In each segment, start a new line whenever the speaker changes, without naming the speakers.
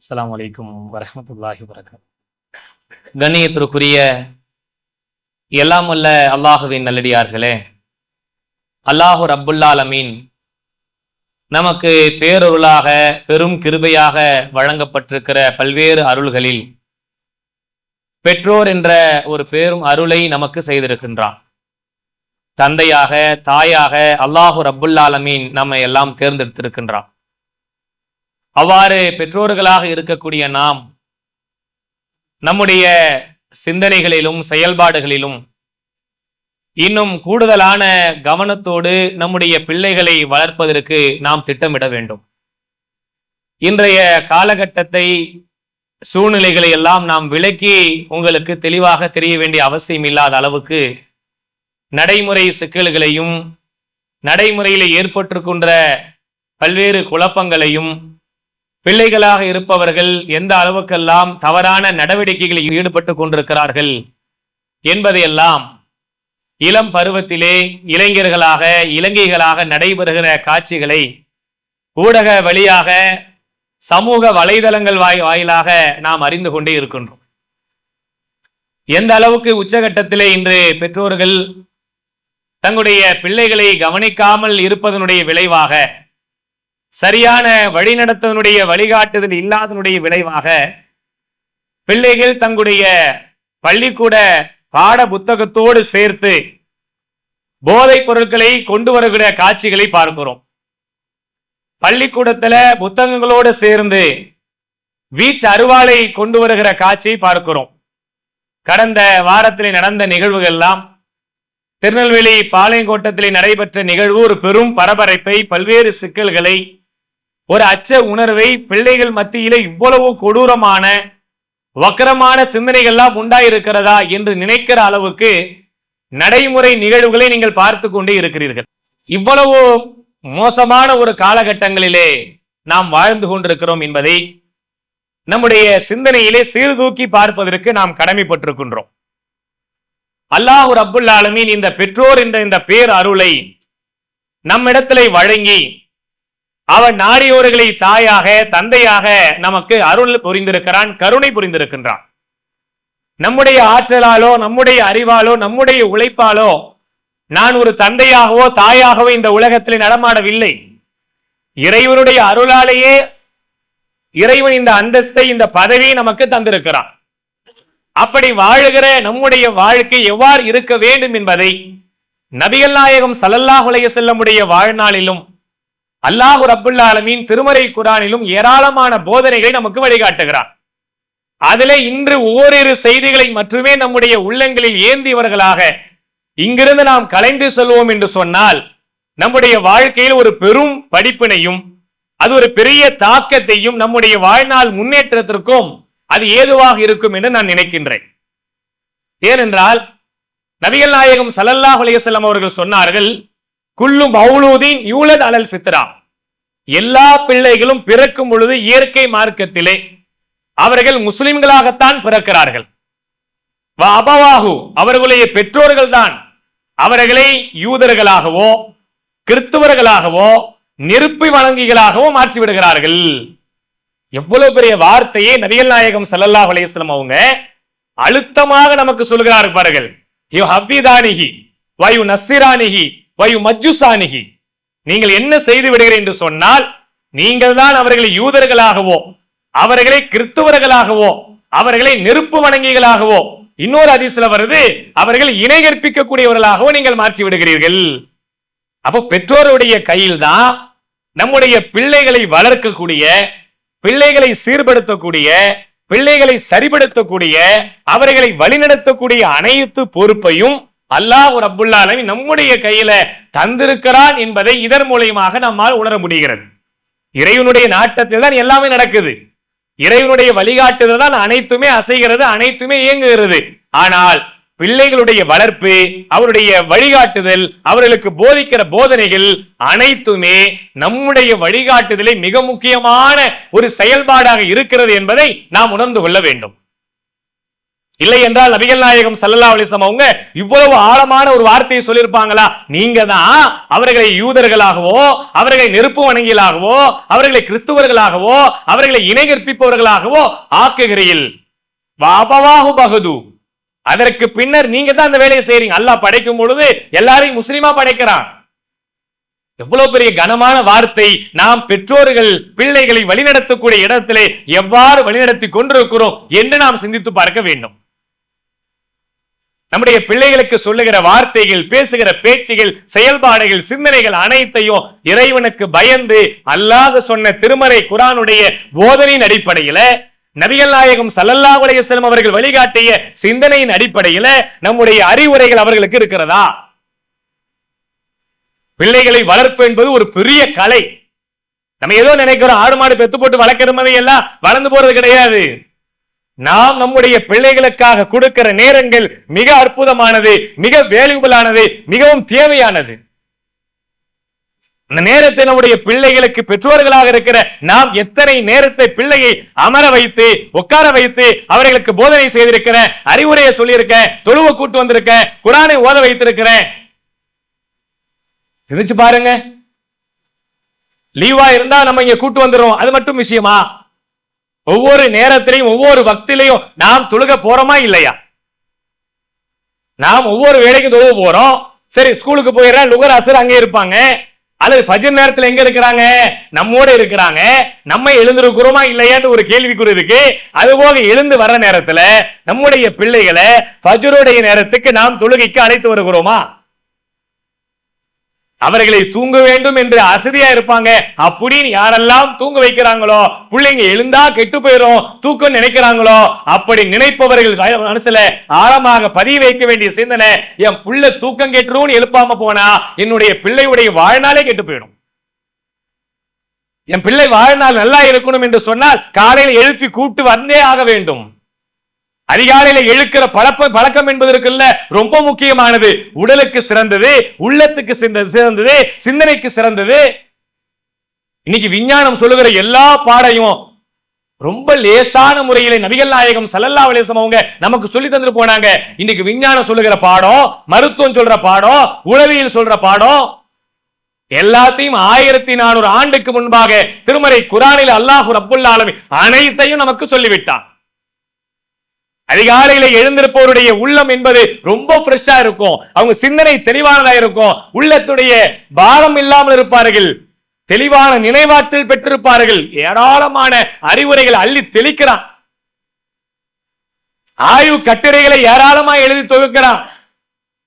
அஸ்லாம் வலைக்கும் வரமத்துல்லாஹி வரகம் கண்ணியத்திற்குரிய எல்லாம் உள்ள அல்லாஹுவின் நல்லடியார்களே அல்லாஹு ரப்புல்லாலமீன் நமக்கு பேரருளாக பெரும் கிருபையாக வழங்கப்பட்டிருக்கிற பல்வேறு அருள்களில் பெற்றோர் என்ற ஒரு பெரும் அருளை நமக்கு செய்திருக்கின்றான். தந்தையாக தாயாக அல்லாஹு ரப்புல்லாலமீன் நம்மை எல்லாம் தேர்ந்தெடுத்திருக்கின்றான். அவ்வாறு பெற்றோர்களாக இருக்கக்கூடிய நாம் நம்முடைய சிந்தனைகளிலும் செயல்பாடுகளிலும் இன்னும் கூடுதலான கவனத்தோடு நம்முடைய பிள்ளைகளை வளர்ப்பதற்கு நாம் திட்டமிட வேண்டும். இன்றைய காலகட்டத்தை சூழ்நிலைகளை எல்லாம் நாம் விளக்கி உங்களுக்கு தெளிவாக தெரிய வேண்டிய அவசியம் இல்லாத அளவுக்கு நடைமுறை சிக்கல்களையும் நடைமுறையில் ஏற்பட்டிருக்கின்ற பல்வேறு குழப்பங்களையும் பிள்ளைகளாக இருப்பவர்கள் எந்த அளவுக்கெல்லாம் தவறான நடவடிக்கைகளில் ஈடுபட்டு கொண்டிருக்கிறார்கள் என்பதையெல்லாம் இளம் பருவத்திலே இளைஞர்களாக இலங்கைகளாக நடைபெறுகிற காட்சிகளை ஊடக வழியாக சமூக வலைதளங்கள் வாய் வாயிலாக நாம் அறிந்து கொண்டே இருக்கின்றோம். எந்த அளவுக்கு உச்சகட்டத்திலே இன்று பெற்றோர்கள் தங்களுடைய பிள்ளைகளை கவனிக்காமல் இருப்பதனுடைய விளைவாக சரியான வழிநடத்தனுடைய வழிகாட்டுதல் இல்லாதனுடைய விளைவாக பிள்ளைகள் தங்களுடைய பள்ளிக்கூட பாட புத்தகத்தோடு சேர்த்து போதைப் பொருட்களை கொண்டு வருகிற காட்சிகளை பார்க்கிறோம். பள்ளிக்கூடத்துல புத்தகங்களோடு சேர்ந்து வீச்சு அருவாளை கொண்டு வருகிற காட்சியை பார்க்கிறோம். கடந்த வாரத்தில் நடந்த நிகழ்வுகள் எல்லாம் திருநெல்வேலி பாளையங்கோட்டத்தில் நடைபெற்ற நிகழ்வு ஒரு பெரும் பரபரப்பை பல்வேறு சிக்கல்களை ஒரு அச்ச உணர்வை பிள்ளைகள் மத்தியிலே இவ்வளவு கொடூரமான வக்கரமான சிந்தனைகள்லாம் உண்டாயிருக்கிறதா என்று நினைக்கிற அளவுக்கு நடைமுறை நிகழ்வுகளை நீங்கள் பார்த்து கொண்டே இருக்கிறீர்கள். இவ்வளவு மோசமான ஒரு காலகட்டங்களிலே நாம் வாழ்ந்து கொண்டிருக்கிறோம் என்பதை நம்முடைய சிந்தனையிலே சீர்தூக்கி பார்ப்பதற்கு நாம் கடமைப்பட்டிருக்கின்றோம். அல்லாஹு ரப்புல் ஆலமீன் இந்த பெற்றோர் என்ற இந்த பேர் அருளை நம்மிடத்திலே வழங்கி அவன் நாடியோர்களை தாயாக தந்தையாக நமக்கு அருள் புரிந்திருக்கிறான் கருணை புரிந்திருக்கின்றான். நம்முடைய ஆற்றலாலோ நம்முடைய அறிவாலோ நம்முடைய உழைப்பாலோ நான் ஒரு தந்தையாகவோ தாயாகவோ இந்த உலகத்தில் நடமாடவில்லை. இறைவனுடைய அருளாலேயே இறைவன் இந்த அந்தஸ்தை இந்த பதவியை நமக்கு தந்திருக்கிறான். அப்படி வாழுகிற நம்முடைய வாழ்க்கை எவ்வாறு இருக்க வேண்டும் என்பதை நபிகள் நாயகம் சல்லல்லாஹ் உலக செல்லமுடைய வாழ்நாளிலும் அல்லாஹு ரப்புல் ஆலமீன் திருமறை குரானிலும் ஏராளமான போதனைகளை நமக்கு வழிகாட்டுகிறார் அதில் இன்று ஓரிரு செய்திகளை மட்டுமே நம்முடைய உள்ளங்களில் ஏந்தியவர்களாக இங்கிருந்து நாம் கலைந்து செல்வோம் என்று சொன்னால் நம்முடைய வாழ்க்கையில் ஒரு பெரும் படிப்பினையும் அது ஒரு பெரிய தாக்கத்தையும் நம்முடைய வாழ்நாள் முன்னேற்றத்திற்கும் அது ஏதுவாக இருக்கும் என்று நான் நினைக்கின்றேன். ஏனென்றால் நபிகள் நாயகம் சல்லல்லாஹ் அலையம் அவர்கள் சொன்னார்கள் குல்லு மௌலூதீன் யூலத் அலல் ஃபித்ரா. எல்லா பிள்ளைகளும் பிறக்கும் பொழுது இயற்கை மார்க்கத்திலே அவர்கள் முஸ்லிம்களாகத்தான் பிறக்கிறார்கள். அபவாகு அவர்களுடைய பெற்றோர்கள் தான் அவர்களை யூதர்களாகவோ கிறிஸ்துவர்களாகவோ நெருப்பு வழங்கிகளாகவோ மாற்றி விடுகிறார்கள் எவ்வளவு பெரிய வார்த்தையை நரியல் நாயகம் செல்லல்லா அலையம் அவங்க அழுத்தமாக நமக்கு சொல்கிறார்கள் பாருங்கள். யு ஹப்பிதானிகி வயு நசிரானிகி வயு மஜ்ஜுசானிகி நீங்கள் என்ன செய்து விடுகிறேன் என்று சொன்னால் நீங்கள் தான் அவர்களை யூதர்களாகவோ அவர்களை கிறிஸ்துவர்களாகவோ அவர்களை நெருப்பு வணங்கிகளாகவோ இன்னொரு அதிசல வருது அவர்கள் இணை கற்பிக்கக்கூடியவர்களாகவோ நீங்கள் மாற்றி விடுகிறீர்கள். அப்போ பெற்றோருடைய கையில் தான் நம்முடைய பிள்ளைகளை வளர்க்கக்கூடிய பிள்ளைகளை சீர்படுத்தக்கூடிய பிள்ளைகளை சரிபடுத்தக்கூடிய அவர்களை வழிநடத்தக்கூடிய அனைத்து பொறுப்பையும் அல்லாஹ் அலமி நம்முடைய கையில தந்திருக்கிறான் என்பதை இதன் மூலியமாக நம்மால் உணர முடிகிறது. இறைவனுடைய நாட்டத்தில் தான் எல்லாமே நடக்குது. இறைவனுடைய வழிகாட்டுதல் தான் அனைத்துமே அசைகிறது அனைத்துமே இயங்குகிறது. ஆனால் பிள்ளைகளுடைய வளர்ப்பு அவருடைய வழிகாட்டுதல் அவர்களுக்கு போதிக்கிற போதனைகள் அனைத்துமே நம்முடைய வழிகாட்டுதலை மிக முக்கியமான ஒரு செயல்பாடாக இருக்கிறது என்பதை நாம் உணர்ந்து கொள்ள வேண்டும். இல்லை என்றால் நபிகள் நாயகம் சல்லல்லா அலிசம் அவங்க இவ்வளவு ஆழமான ஒரு வார்த்தையை சொல்லியிருப்பாங்களா? நீங்க தான் அவர்களை யூதர்களாகவோ அவர்களை நெருப்பு வணங்கியலாகவோ அவர்களை கிறிஸ்துவர்களாகவோ அவர்களை இணை கற்பிப்பவர்களாகவோ ஆக்குகிறீர்கள் வாபவாகு பகது. அதற்கு பின்னர் நீங்க தான் அந்த வேலையை செய்றீங்க. அல்லாஹ் படைக்கும் பொழுது எல்லாரையும் முஸ்லீமா படைக்கிறான். எவ்வளவு பெரிய கனமான வார்த்தை. நாம் பெற்றோர்கள் பிள்ளைகளை வழிநடத்தக்கூடிய இடத்திலே எவ்வாறு வழிநடத்தி கொண்டிருக்கிறோம் என்று நாம் சிந்தித்து பார்க்க வேண்டும். நம்முடைய பிள்ளைகளுக்கு சொல்லுகிற வார்த்தைகள் பேசுகிற பேச்சுகள் செயல்பாடுகள் சிந்தனைகள் அனைத்தையும் இறைவனுக்கு பயந்து அல்லாஹ் சொன்ன திருமறை குரானுடைய போதனையின் அடிப்படையில நபிகள் நாயகம் சல்லல்லா அலைஹி வஸல்லம் அவர்கள் வழிகாட்டிய சிந்தனையின் அடிப்படையில நம்முடைய அறிவுரைகள் அவர்களுக்கு இருக்கிறதா? பிள்ளைகளை வளர்ப்பு என்பது ஒரு பெரிய கலை. நம்ம ஏதோ நினைக்கிறோம் ஆடு மாடு பெத்து போட்டு வளர்க்கிற மாதிரி எல்லாம் வளர்ந்து போறது கிடையாது. நாம் நம்முடைய பிள்ளைகளுக்காக கொடுக்கிற நேரங்கள் மிக அற்புதமானது மிக வேல்யூபிளானது மிகவும் தேவையானது. அந்த நேரத்தை நம்முடைய பிள்ளைகளுக்கு பெற்றோர்களாக இருக்கிற நாம் எத்தனை நேரத்தை பிள்ளையை அமர வைத்து உட்கார வைத்து அவர்களுக்கு போதனை செய்திருக்கிறேன் அறிவுரையை சொல்லியிருக்க தொழுவ கூட்டு வந்திருக்கேன் குரானை ஓத வைத்திருக்கிறேன் சிந்திச்சு பாருங்க. லீவா இருந்தா நம்ம இங்க கூட்டு வந்துடும் அது மட்டும் விஷயமா? ஒவ்வொரு நேரத்திலையும் ஒவ்வொரு வக்திலையும் நாம் தொழுக போறோமா இல்லையா? நாம் ஒவ்வொரு வேலைக்கும் தொழுக போறோம். சரி ஸ்கூலுக்கு போயிடுறேன் லுகர் அசர் அங்கே இருப்பாங்க. அல்லது ஃபஜர் நேரத்தில் எங்க இருக்கிறாங்க? நம்மோட இருக்கிறாங்க. நம்ம எழுந்திருக்கிறோமா இல்லையான்னு ஒரு கேள்விக்குறி இருக்கு. அது போக எழுந்து வர நேரத்துல நம்முடைய பிள்ளைகளை ஃபஜருடைய நேரத்துக்கு நாம் தொழுகைக்கு அழைத்து வருகிறோமா? அவர்களை தூங்க வேண்டும் என்று அசதியா இருப்பாங்க. அப்படின்னு யாரெல்லாம் தூங்க வைக்கிறாங்களோ பிள்ளைங்க எழுந்தா கெட்டு போயிடும் தூக்கம் நினைக்கிறாங்களோ அப்படி நினைப்பவர்கள் மனசுல ஆழமாக பதிய வைக்க வேண்டிய சிந்தனை என் புள்ள தூக்கம் கெட்டுரும்னு எழுப்பாம போனா என்னுடைய பிள்ளையுடைய வாழ்நாளே கெட்டு போயிடும். என் பிள்ளை வாழ்நாள் நல்லா இருக்கணும் என்று சொன்னால் காலையில் எழுப்பி கூப்பிட்டு வந்தே ஆக வேண்டும். அதிகாலையில எழுக்கிற பழப்ப பழக்கம் என்பது இருக்குல்ல ரொம்ப முக்கியமானது உடலுக்கு சிறந்தது உள்ளத்துக்கு சிறந்தது சிந்தனைக்கு சிறந்தது. இன்னைக்கு விஞ்ஞானம் சொல்லுகிற எல்லா பாடையும் ரொம்ப லேசான முறையில நபிகள் நாயகம் சல்லல்லா வலேசம் அவங்க நமக்கு சொல்லி தந்துட்டு போனாங்க. இன்னைக்கு விஞ்ஞானம் சொல்லுகிற பாடம் மருத்துவம் சொல்ற பாடம் உளவியல் சொல்ற பாடம் எல்லாத்தையும் ஆயிரத்தி நானூறு ஆண்டுக்கு முன்பாக திருமறை குரானில் அல்லாஹு ரப்புல் அனைத்தையும் நமக்கு சொல்லிவிட்டான். அதிகாலையில எழுந்திருப்பவருடைய உள்ளம் என்பது ரொம்ப ஃப்ரெஷ்ஷா இருக்கும். அவங்க சிந்தனை தெளிவானதா இருக்கும். உள்ளத்துடைய பாரம் இல்லாமல் இருப்பார்கள். தெளிவான நினைவாற்றல் பெற்றிருப்பார்கள். ஏராளமான அறிவுரைகள் அள்ளி தெளிக்கிறான். ஆய்வு கட்டுரைகளை ஏராளமா எழுதி தொகுக்கிறான்.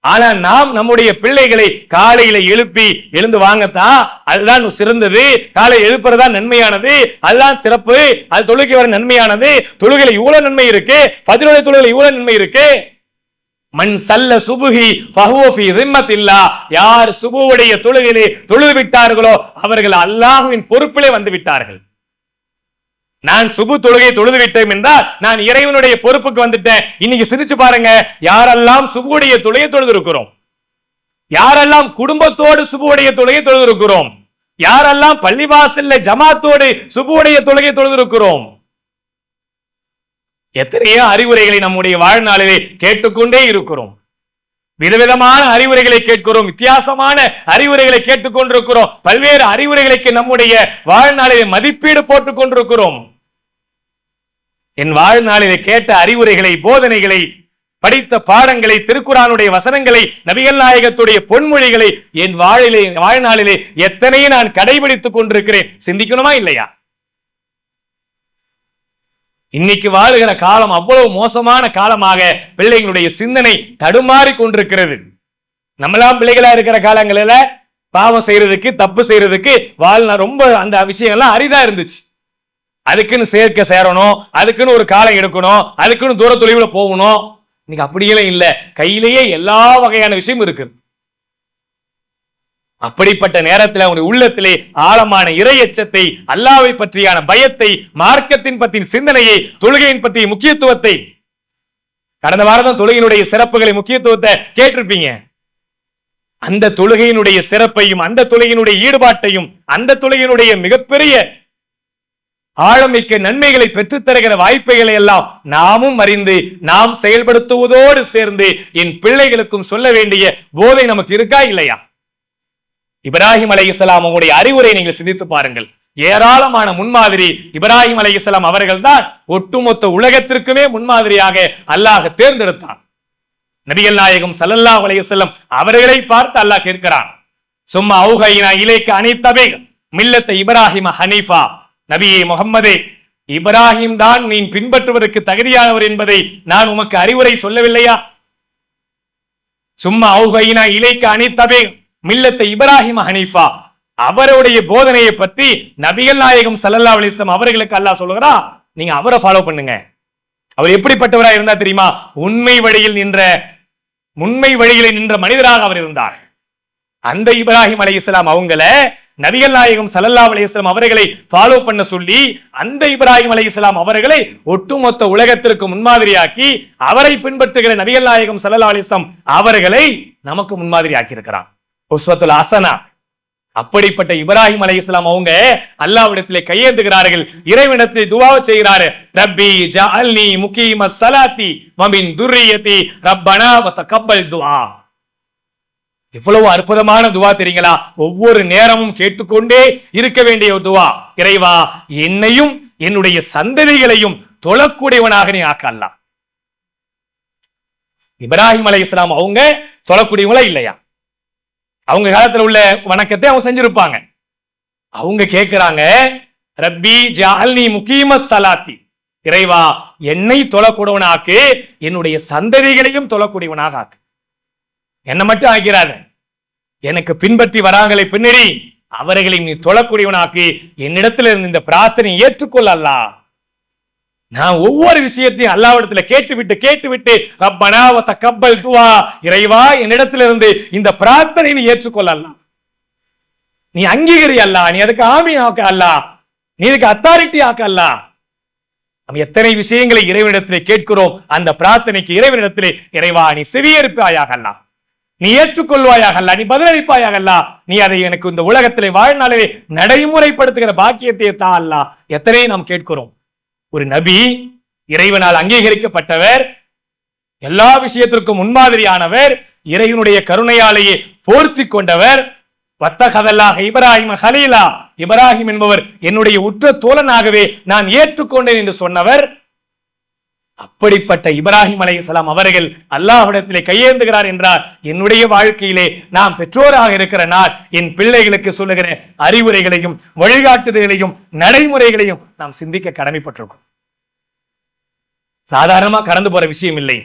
ஆனா நாம் நம்முடைய பிள்ளைகளை காலையில எழுப்பி எழுந்து வாங்கத்தான் அதுதான் சிறந்தது. காலை எழுப்புறதா நன்மையானது. அதுதான் சிறப்பு. அது தொழுகை வர நன்மையானது. தொழுகையில இவ்வளவு நன்மை இருக்கு. பதினோரு தொழுகையில இவ்வளவு நன்மை இருக்கு. மண் சல்ல சுபுகி ஃபஹுவஃபி ரிம்மத்தில்லா யார் சுபுவுடைய தொழுகையிலே தொழுது விட்டார்களோ அவர்கள் அல்லாஹுவின் பொறுப்பிலே வந்து விட்டார்கள். நான் சுபு தொழுகை தொழுது விட்டேன் என்றால் நான் இறைவனுடைய பொறுப்புக்கு வந்துட்டேன். இன்னைக்கு சிரிச்சு பாருங்க யாரெல்லாம் சுபுடைய தொழுகை தொழுது இருக்கிறோம் யாரெல்லாம் குடும்பத்தோடு சுபுடைய தொழுகை தொழுது இருக்கிறோம் யாரெல்லாம் பள்ளிவாசல்ல ஜமாத்தோடு சுபுடைய தொழுகை தொழுது இருக்கிறோம் எத்தனையோ அறிவுரைகளை நம்முடைய வாழ்நாளிலே கேட்டுக்கொண்டே இருக்கிறோம். விதவிதமான அறிவுரைகளை கேட்கிறோம் வித்தியாசமான அறிவுரைகளை கேட்டுக் கொண்டிருக்கிறோம் பல்வேறு அறிவுரைகளுக்கு நம்முடைய வாழ்நாளில் மதிப்பீடு போட்டுக் கொண்டிருக்கிறோம் என் வாழ்நாளிலே கேட்ட அறிவுரைகளை போதனைகளை படித்த பாடங்களை திருக்குறானுடைய வசனங்களை நபிகள் நாயகத்துடைய பொன்மொழிகளை என் வாழிலே வாழ்நாளிலே எத்தனையும் நான் கடைபிடித்துக் கொண்டிருக்கிறேன்? சிந்திக்கணுமா இல்லையா? இன்னைக்கு வாழுகிற காலம் அவ்வளவு மோசமான காலமாக பிள்ளைகளுடைய சிந்தனை தடுமாறி கொண்டிருக்கிறது. நம்மளாம் பிள்ளைகளா இருக்கிற காலங்களில பாவம் செய்யறதுக்கு தப்பு செய்யறதுக்கு வாழ்நாள் ரொம்ப அந்த விஷயங்கள்லாம் அரிதா இருந்துச்சு. அதுக்குன்னு சேர்க்க சேரணும் அதுக்குன்னு ஒரு காலம் எடுக்கணும் அதுக்குன்னு தூர தொலைவுல போகணும். இன்னைக்கு அப்படியெல்லாம் இல்லை. கையிலேயே எல்லா வகையான விஷயம் இருக்கு. அப்படிப்பட்ட நேரத்தில் அவனுடைய உள்ளத்திலே ஆழமான இறையச்சத்தை அல்லாவை பற்றியான பயத்தை மார்க்கத்தின் பற்றிய சிந்தனையை தொழுகையின் பற்றிய முக்கியத்துவத்தை. கடந்த வாரம் தான் தொழுகையினுடைய சிறப்புகளை முக்கியத்துவத்தை கேட்டிருப்பீங்க. அந்த தொழுகையினுடைய சிறப்பையும் அந்த தொழுகையினுடைய ஈடுபாட்டையும் அந்த தொழுகையினுடைய மிகப்பெரிய ஆழமிக்க நன்மைகளை பெற்றுத்தருகிற வாய்ப்புகளை எல்லாம் நாமும் அறிந்து நாம் செயல்படுத்துவதோடு சேர்ந்து என் பிள்ளைகளுக்கும் சொல்ல வேண்டிய போதை நமக்கு இருக்கா இல்லையா? இப்ராஹிம் அலை இஸ்லாம் அவங்களுடைய அறிவுரை நீங்கள் சிந்தித்து பாருங்கள். ஏராளமான முன்மாதிரி இப்ராஹிம் அலைஹிஸ்ஸலாம் அவர்கள் தான் ஒட்டுமொத்த உலகத்திற்குமே முன்மாதிரியாக அல்லாஹ் தேர்ந்தெடுத்தான். நபிகள் நாயகம் சல்லல்லா அலைஹி அவர்களை பார்த்து அல்லாஹ் கேட்கிறான். சும்மா அவுகைனா இலைக்கு அனைத்தவை மில்லத்த இப்ராஹிம ஹனீஃபா நபியே முகம்மதே இப்ராஹிம் தான் நீ பின்பற்றுவதற்கு தகுதியானவர் என்பதை நான் உமக்கு அறிவுரை சொல்லவில்லையா? சும்மா அவுகைனா இலைக்கு அனைத்தபே மில்லத்தை இப்ராஹிம் ஹனீஃபா அவருடைய போதனையை பத்தி நபிகள் நாயகம் சல்லல்லா அலிஸ்லாம் அவர்களுக்கு அல்லாஹ் சொல்லுகிறா நீங்க அவரை ஃபாலோ பண்ணுங்க. அவர் எப்படிப்பட்டவராக இருந்தா தெரியுமா? உண்மை வழியில் நின்ற உண்மை வழியில் நின்ற மனிதராக அவர் இருந்தார். அந்த இப்ராஹிம் அலைஹிஸ்ஸலாம் அவங்கள நபிகள் நாயகம் சல்லல்லா அலைஹி அவர்களை ஃபாலோ பண்ண சொல்லி அந்த இப்ராஹிம் அலைஹிஸ்ஸலாம் அவர்களை ஒட்டுமொத்த உலகத்திற்கு முன்மாதிரியாக்கி அவரை பின்பற்றுகிற நபிகள் நாயகம் சல்லல்லா அலிஸ்லாம் அவர்களை நமக்கு முன்மாதிரி ஆக்கியிருக்கிறான் உஸ்வத்துல் ஹசனா. அப்படிப்பட்ட இப்ராஹிம் அலைஹிஸ்ஸலாம் அவங்க அல்லாஹ்விடத்திலே கையேந்துகிறார்கள். இறைவனத்தை துவா செய்கிறாரு. ரப்பி ஜஅல்னி முகீம சலாத்தி வ மின் ரப்பனா வ தகப்பல் துஆ. எவ்வளவு அற்புதமான துவா தெரியுங்களா? ஒவ்வொரு நேரமும் கேட்டுக்கொண்டே இருக்க வேண்டிய ஒரு துவா. இறைவா என்னையும் என்னுடைய சந்ததிகளையும் தொழக்கூடியவனாக நீ ஆக்கலாம் இப்ராஹிம் அலை இஸ்லாம் அவங்க தொழக்கூடியவங்களா இல்லையா? அவங்க காலத்துல உள்ள வணக்கத்தை அவங்க செஞ்சிருப்பாங்க. அவங்க கேட்கிறாங்க ரப்பி ஜால்னி முக்கியம சலாத்தி இறைவா என்னை தொழக்கூடியவனாக்கு என்னுடைய சந்ததிகளையும் தொழக்கூடியவனாக ஆக்கு. என்னை மட்டும் ஆக்கிறாத எனக்கு பின்பற்றி வராங்களை பின்னணி அவர்களை நீ தொழக்கூடியவனாக்கு என்னிடத்துல இருந்து இந்த பிரார்த்தனை ஏற்றுக்கொள்ள அல்லா. நான் ஒவ்வொரு விஷயத்தையும் அல்லாவிடத்துல கேட்டுவிட்டு கேட்டுவிட்டு ரப்பனா கப்பல் தக்கப்பல் துவா இறைவா என்னிடத்துல இருந்து இந்த பிரார்த்தனை நீ ஏற்றுக்கொள்ளலாம் நீ அங்கீகரி அல்ல நீ அதுக்கு ஆமி ஆக்க அல்ல. நீ இதுக்கு அத்தாரிட்டி ஆக்க அல்ல. நம்ம எத்தனை விஷயங்களை இறைவனிடத்திலே கேட்கிறோம் அந்த பிரார்த்தனைக்கு இறைவனிடத்திலே இறைவா நீ செவியேற்பாயாக அல்ல. நீ ஏற்றுக்கொள்வாயாக அல்ல நீ பதிலளிப்பாயாக அல்ல நீ அதை எனக்கு இந்த உலகத்திலே வாழ்நாளே நடைமுறைப்படுத்துகிற பாக்கியத்தை தா அல்ல எத்தனை நாம் கேட்கிறோம். ஒரு நபி இறைவனால் அங்கீகரிக்கப்பட்டவர் எல்லா விஷயத்திற்கும் முன்மாதிரியானவர் இறைவனுடைய கருணையாலேயே போர்த்தி கொண்டவர். வத்தகதல்லாக இப்ராஹிம் ஹலீலா. இப்ராஹிம் என்பவர் என்னுடைய உற்ற தோழனாகவே நான் ஏற்றுக்கொண்டேன் என்று சொன்னவர். அப்படிப்பட்ட இப்ராஹிம் அலைஹிஸ்ஸலாம் அவர்கள் அல்லாஹிடத்திலே கையேந்துகிறார் என்றார் என்னுடைய வாழ்க்கையிலே நாம் பெற்றோராக இருக்கிற நான் என் பிள்ளைகளுக்கு சொல்லுகிற அறிவுரைகளையும் வழிகாட்டுதல்களையும் நடைமுறைகளையும் நாம் சிந்திக்க கடமைப்பட்டிருக்கோம். சாதாரணமா கடந்து போற விஷயம் இல்லை.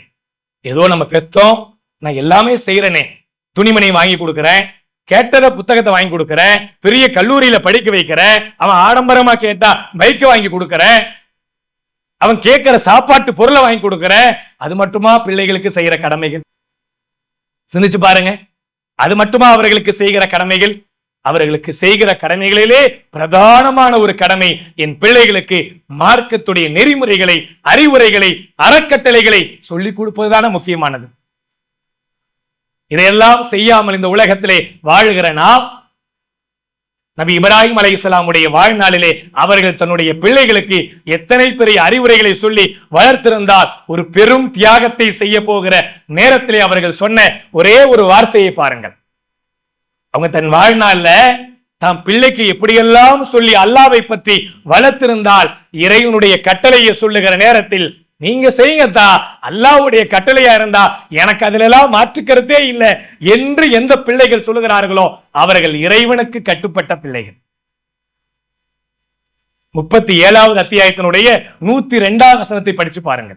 ஏதோ நம்ம பெத்தோம் நான் எல்லாமே செய்யறேனே துணிமணி வாங்கி கொடுக்குறேன் கேட்டத புத்தகத்தை வாங்கி கொடுக்குறேன் பெரிய கல்லூரியில படிக்க வைக்கிறேன் அவன் ஆடம்பரமா கேட்டா பைக்கை வாங்கி கொடுக்குறேன் அவன் கேட்கிற சாப்பாட்டு பொருளை வாங்கி கொடுக்குறேன் அது மட்டுமா பிள்ளைகளுக்கு செய்யற கடமைகள்? சிந்திச்சு பாருங்க. அது மட்டுமா அவர்களுக்கு செய்கிற கடமைகள்? அவர்களுக்கு செய்கிற கடமைகளிலே பிரதானமான ஒரு கடமை என் பிள்ளைகளுக்கு மார்க்கத்துடைய நெறிமுறைகளை அறிவுரைகளை அறக்கட்டளைகளை சொல்லிக் கொடுப்பதுதான முக்கியமானது. இதையெல்லாம் செய்யாமல் இந்த உலகத்திலே வாழ்கிற நாம் நபி இப்ராஹிம் அலைஹிஸ்ஸலாமுடைய வாழ்நாளிலே அவர்கள் தன்னுடைய பிள்ளைகளுக்கு எத்தனை பெரிய அறிவுரைகளை சொல்லி வளர்த்திருந்தால் ஒரு பெரும் தியாகத்தை செய்ய போகிற நேரத்திலே அவர்கள் சொன்ன ஒரே ஒரு வார்த்தையை பாருங்கள். அவங்க தன் வாழ்நாள்ல தாம் பிள்ளைக்கு எப்படியெல்லாம் சொல்லி அல்லாவை பற்றி வளர்த்திருந்தால் இறைவனுடைய கட்டளையை சொல்லுகிற நேரத்தில் நீங்க செய்யுங்கத்தா. அல்லாவுடைய கட்டளையா இருந்தா எனக்கு அதுல எல்லாம் மாற்றுக்கருத்தே இல்லை என்று எந்த பிள்ளைகள் சொல்லுகிறார்களோ அவர்கள் இறைவனுக்கு கட்டுப்பட்ட பிள்ளைகள். முப்பத்தி ஏழாவது அத்தியாயத்தினுடைய நூத்தி ரெண்டாவது வசனத்தை படிச்சு பாருங்க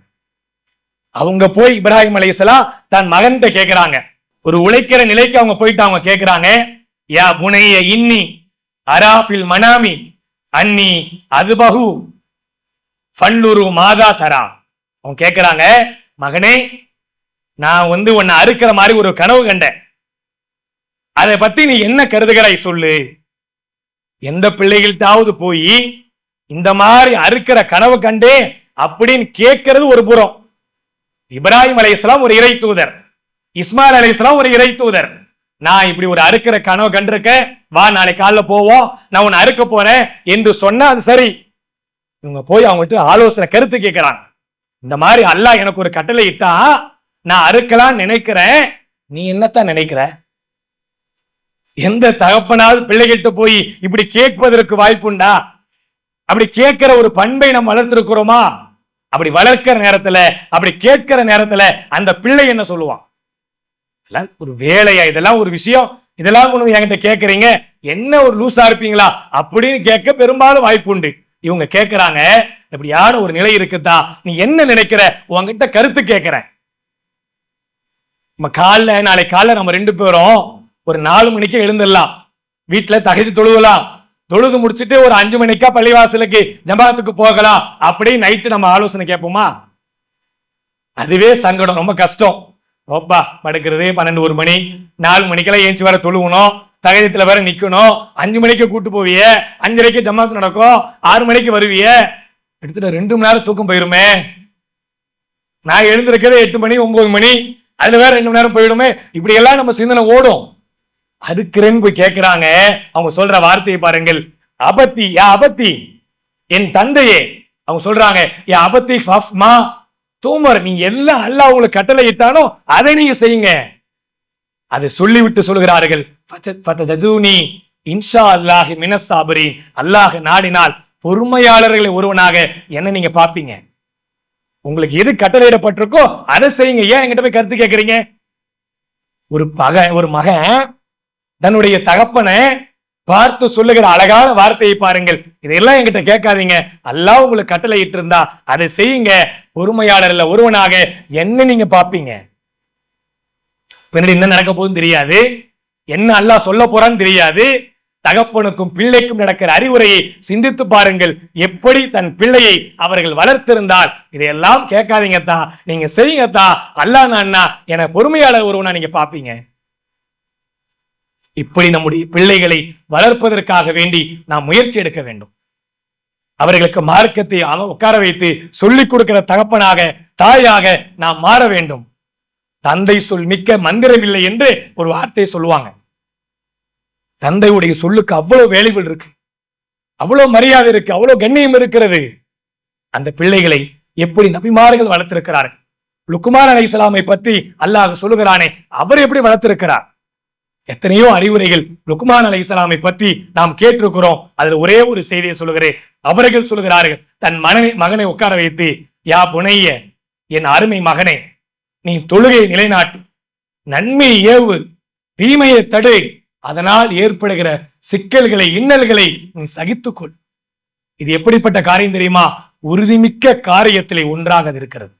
அவங்க போய் இப்ராஹிம் அலைஹிஸ்ஸலாம் தன் மகன்கிட்ட கேக்குறாங்க. ஒரு உழைக்கிற நிலைக்கு அவங்க போயிட்டு அவங்க கேக்குறாங்க யா புனைய இன்னி அராஃபில் மனாமி அன்னி அதுபகு பல்லுரு மாதா தரா. அவங்க கேட்குறாங்க மகனே நான் வந்து உன்னை அறுக்கிற மாதிரி ஒரு கனவு கண்டேன். அதை பத்தி நீ என்ன கருதுகிறாய் சொல்லு? எந்த பிள்ளைகள்ட்டாவது போய் இந்த மாதிரி அறுக்கிற கனவு கண்டே அப்படின்னு கேட்கறது ஒரு புறம். இப்ராஹிம் அலைஹிஸ்ஸலாம் ஒரு இறை தூதர். இஸ்மாயில் அலைஹிஸ்ஸலாம் ஒரு இறை தூதர். நான் இப்படி ஒரு அறுக்கிற கனவு கண்டிருக்கேன். வா நாளை காலைல போவோம். நான் உன்னை அறுக்க போறேன் என்று சொன்னா அது சரி. இவங்க போய் அவங்ககிட்ட ஆலோசனை கருத்து கேட்கிறாங்க இந்த மாதிரி அல்லாஹ் எனக்கு ஒரு கட்டளை இட்டா நான் அறுக்கலாம் நினைக்கிறேன். நீ என்னத்தான் நினைக்கிற? எந்த தகப்பனாவது பிள்ளைகிட்ட போய் இப்படி கேட்பதற்கு வாய்ப்புண்டா அப்படி கேட்கிற ஒரு பண்பை நம்ம வளர்த்திருக்கிறோமா? அப்படி வளர்க்கிற நேரத்துல அப்படி கேட்கிற நேரத்துல அந்த பிள்ளை என்ன சொல்லுவான்? இதெல்லாம் ஒரு வேலையா? இதெல்லாம் ஒரு விஷயம். இதெல்லாம் கொண்டு என்கிட்ட கேட்கறீங்க. என்ன ஒரு லூஸா இருப்பீங்களா? அப்படின்னு கேட்க பெரும்பாலும் வாய்ப்பு உண்டு. இவங்க கேட்கறாங்க யாரும் ஒரு நிலை இருக்குதா? நீ என்ன நினைக்கிற? உன்கிட்ட கருத்து கேட்கிறேன் நம்ம காலைல நாளை காலைல நம்ம ரெண்டு பேரும் ஒரு நாலு மணிக்கு எழுந்துடலாம். வீட்டுல தகுதி தொழுகலாம் தொழுது முடிச்சிட்டு ஒரு அஞ்சு மணிக்கா பள்ளிவாசலுக்கு ஜமாத்துக்கு போகலாம். அப்படி நைட்டு நம்ம ஆலோசனை கேட்போமா? அதுவே சங்கடம் ரொம்ப கஷ்டம். ஓப்பா படுக்கிறது பன்னெண்டு ஒரு மணி. நாலு மணிக்கெல்லாம் ஏஞ்சி வர தொழுவணும். சகஜத்துல வேற நிக்கணும். அஞ்சு மணிக்கு கூட்டு போவிய. அஞ்சரைக்கு ஜமாத்து நடக்கும். ஆறு மணிக்கு வருவிய. எடுத்துட்டு ரெண்டு மணி நேரம் தூக்கம் போயிருமே. நான் எழுந்திருக்கிறது எட்டு மணி ஒன்பது மணி. அதுல வேற ரெண்டு மணி நேரம் போயிடுமே. இப்படி எல்லாம் நம்ம சிந்தனை ஓடும். அதுக்குறேன்னு போய் கேட்கிறாங்க அவங்க சொல்ற வார்த்தையை பாருங்கள். அபத்தி யா அபத்தி. என் தந்தையே. அவங்க சொல்றாங்க யா அபத்தி ஃபஃப்மா. தூமர் நீங்க எல்லாம் அல்லாஹ் உங்களுக்கு கட்டளை இட்டானோ அதை நீங்க செய்யுங்க. அதை சொல்லிவிட்டு சொல்கிறார்கள். இன்ஷா அல்லாஹி மினசாபரி அல்லாஹ் நாடினால் பொறுமையாளர்களை ஒருவனாக என்ன நீங்க பாப்பீங்க உங்களுக்கு எது கட்டளையிடப்பட்டிருக்கோ அதை செய்யுங்க. ஏன் என்கிட்ட போய் கருத்து கேட்கறீங்க? ஒரு பக ஒரு மகன் தன்னுடைய தகப்பனை பார்த்து சொல்லுகிற அழகான வார்த்தையை பாருங்கள். இதெல்லாம் என்கிட்ட கேட்காதீங்க. அல்லாஹ் உங்களுக்கு கட்டளையிட்டு இருந்தா அதை செய்யுங்க. பொறுமையாளர்ல ஒருவனாக என்ன நீங்க பாப்பீங்க பின்னாடி என்ன நடக்க போகுதுன்னு தெரியாது. என்ன அல்லாஹ் சொல்ல போறான்னு தெரியாது. தகப்பனுக்கும் பிள்ளைக்கும் நடக்கிற அறிவுரையை சிந்தித்து பாருங்கள். எப்படி தன் பிள்ளையை அவர்கள் வளர்த்திருந்தால் இதையெல்லாம் கேட்காதீங்க தான் நீங்க செய்யுங்க தான் அல்லாஹ் அண்ணா என பொறுமையாளர் ஒருவனா நீங்க பாப்பீங்க இப்படி நம்முடைய பிள்ளைகளை வளர்ப்பதற்காக வேண்டி நாம் முயற்சி எடுக்க வேண்டும். அவர்களுக்கு மார்க்கத்தை உட்கார வைத்து சொல்லிக் கொடுக்கிற தகப்பனாக தாயாக நாம் மாற வேண்டும். தந்தை சொல் மிக்க மந்திரமில்லை என்று ஒரு வார்த்தையை சொல்லுவாங்க. தந்தையுடைய சொல்லுக்கு அவ்வளவு வேலைகள் இருக்கு. அவ்வளவு மரியாதை இருக்கு. அவ்வளவு கண்ணியம் இருக்கிறது. அந்த பிள்ளைகளை எப்படி நபிமார்கள் வளர்த்திருக்கிறார்கள்? லுக்குமார் அலைஹிஸ்ஸலாமை பற்றி அல்லாஹ் சொல்லுகிறானே அவர் எப்படி வளர்த்திருக்கிறார்? எத்தனையோ அறிவுரைகள் லுக்குமான் அலை இஸ்லாமை பற்றி நாம் கேட்டிருக்கிறோம். அதுல ஒரே ஒரு செய்தியை சொல்லுகிறேன். அவர்கள் சொல்லுகிறார்கள் தன் மகனை மகனை உட்கார வைத்து யா புனைய என் அருமை மகனே நீ தொழுகை நிலைநாட்டு. நன்மை ஏவு தீமையை தடு. அதனால் ஏற்படுகிற சிக்கல்களை இன்னல்களை நீ சகித்துக்கொள். இது எப்படிப்பட்ட காரியம் தெரியுமா? உறுதிமிக்க காரியத்திலே ஒன்றாக இருக்கிறது.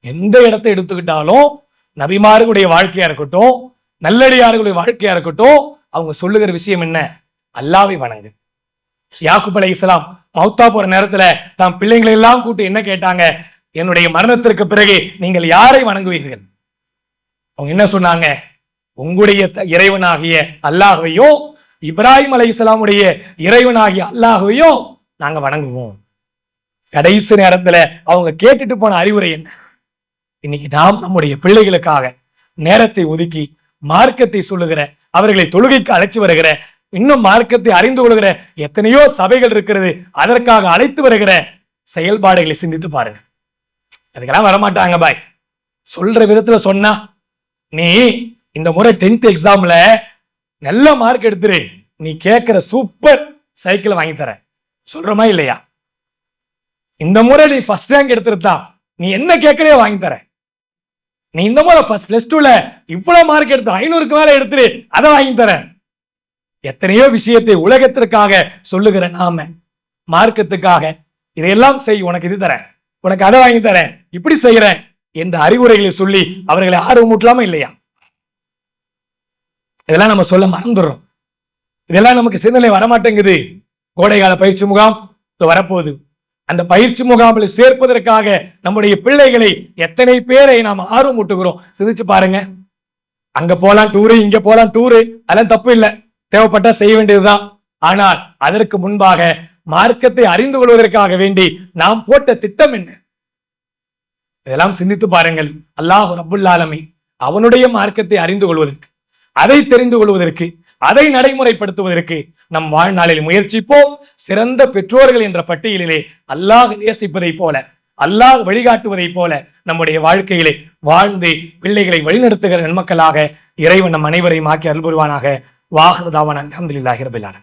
எந்த இடத்தை எடுத்துக்கிட்டாலும் நபிமார்களுடைய வாழ்க்கையா இருக்கட்டும் நல்லடியார்களுடைய வாழ்க்கையா இருக்கட்டும் அவங்க சொல்லுகிற விஷயம் என்ன? அல்லாவை வணங்கு. யாக்குப் அலை இஸ்லாம் மௌத்தா போற நேரத்துல தாம் பிள்ளைங்களை எல்லாம் கூட்டு என்ன கேட்டாங்க? என்னுடைய மரணத்திற்கு பிறகு நீங்கள் யாரை வணங்குவீர்கள்? அவங்க என்ன சொன்னாங்க? உங்களுடைய த- இறைவனாகிய அல்லாஹையும் இப்ராஹிம் அலை இஸ்லாமுடைய இறைவனாகிய அல்லாஹையும் நாங்க வணங்குவோம். கடைசி நேரத்துல அவங்க கேட்டுட்டு போன அறிவுரை என்ன? இன்னைக்கு நாம் நம்முடைய பிள்ளைகளுக்காக நேரத்தை ஒதுக்கி மார்க்கத்தை சொல்லுகிற அவர்களை தொழுகைக்கு அழைச்சி வருகிற இன்னும் மார்க்கத்தை அறிந்து கொள்கிற எத்தனையோ சபைகள் இருக்கிறது அதற்காக அழைத்து வருகிற செயல்பாடுகளை சிந்தித்து பாருங்க. அதுக்கெல்லாம் வரமாட்டாங்க பாய். சொல்ற விதத்துல சொன்னா நீ இந்த முறை டென்த் எக்ஸாம்ல நல்ல மார்க் எடுத்துரு. நீ கேட்கிற சூப்பர் சைக்கிள் வாங்கி தரேன் சொல்றமா இல்லையா? இந்த முறை நீ ஃபர்ஸ்ட் ரேங்க் எடுத்துருத்தா நீ என்ன கேட்கறே வாங்கி தரேன் நீ இந்த முறை ஃபர்ஸ்ட் பிளஸ் டூல இவ்வளவு மார்க் எடுத்து ஐநூறுக்கு மேல எடுத்துரு அதை வாங்கி தரேன் எத்தனையோ விஷயத்தை உலகத்திற்காக சொல்லுகிற நாம. மார்க்கத்துக்காக இதையெல்லாம் செய் உனக்கு இது தரேன் உனக்கு அதை வாங்கி தரேன். இப்படி செய்யறேன் என்ற அறிவுரைகளை சொல்லி அவர்களை ஆர்வம் ஊட்டலாமா இல்லையா? இதெல்லாம் நம்ம சொல்ல மறந்துடுறோம். இதெல்லாம் நமக்கு சிந்தனை வரமாட்டேங்குது. கோடைகால பயிற்சி முகாம் இப்ப வரப்போகுது. அந்த பயிற்சி முகாமில் சேர்ப்பதற்காக நம்முடைய பிள்ளைகளை எத்தனை பேரை நாம் ஆர்வம் ஊட்டுகிறோம் சிந்திச்சு பாருங்க. அங்க போலாம் டூரு இங்க போலாம் டூரு அதெல்லாம் தப்பு இல்லை. தேவைப்பட்டா செய்ய வேண்டியதுதான். ஆனால் அதற்கு முன்பாக மார்க்கத்தை அறிந்து கொள்வதற்காக வேண்டி நாம் போட்ட திட்டம் என்ன? இதெல்லாம் சிந்தித்து பாருங்கள். அல்லாஹ் ரப்புல் அவனுடைய மார்க்கத்தை அறிந்து கொள்வதற்கு அதை தெரிந்து கொள்வதற்கு அதை நடைமுறைப்படுத்துவதற்கு நம் வாழ்நாளில் முயற்சிப்போம். சிறந்த பெற்றோர்கள் என்ற பட்டியலிலே அல்லாஹ் நேசிப்பதைப் போல அல்லாஹ் வழிகாட்டுவதைப் போல நம்முடைய வாழ்க்கையிலே வாழ்ந்து பிள்ளைகளை வழிநடத்துகிற நன்மக்களாக இறைவன் நம் அனைவரையும் ஆக்கி அருள்புரிவானாக. வாகதாவான அஹமதுல்லாஹிர்பிலான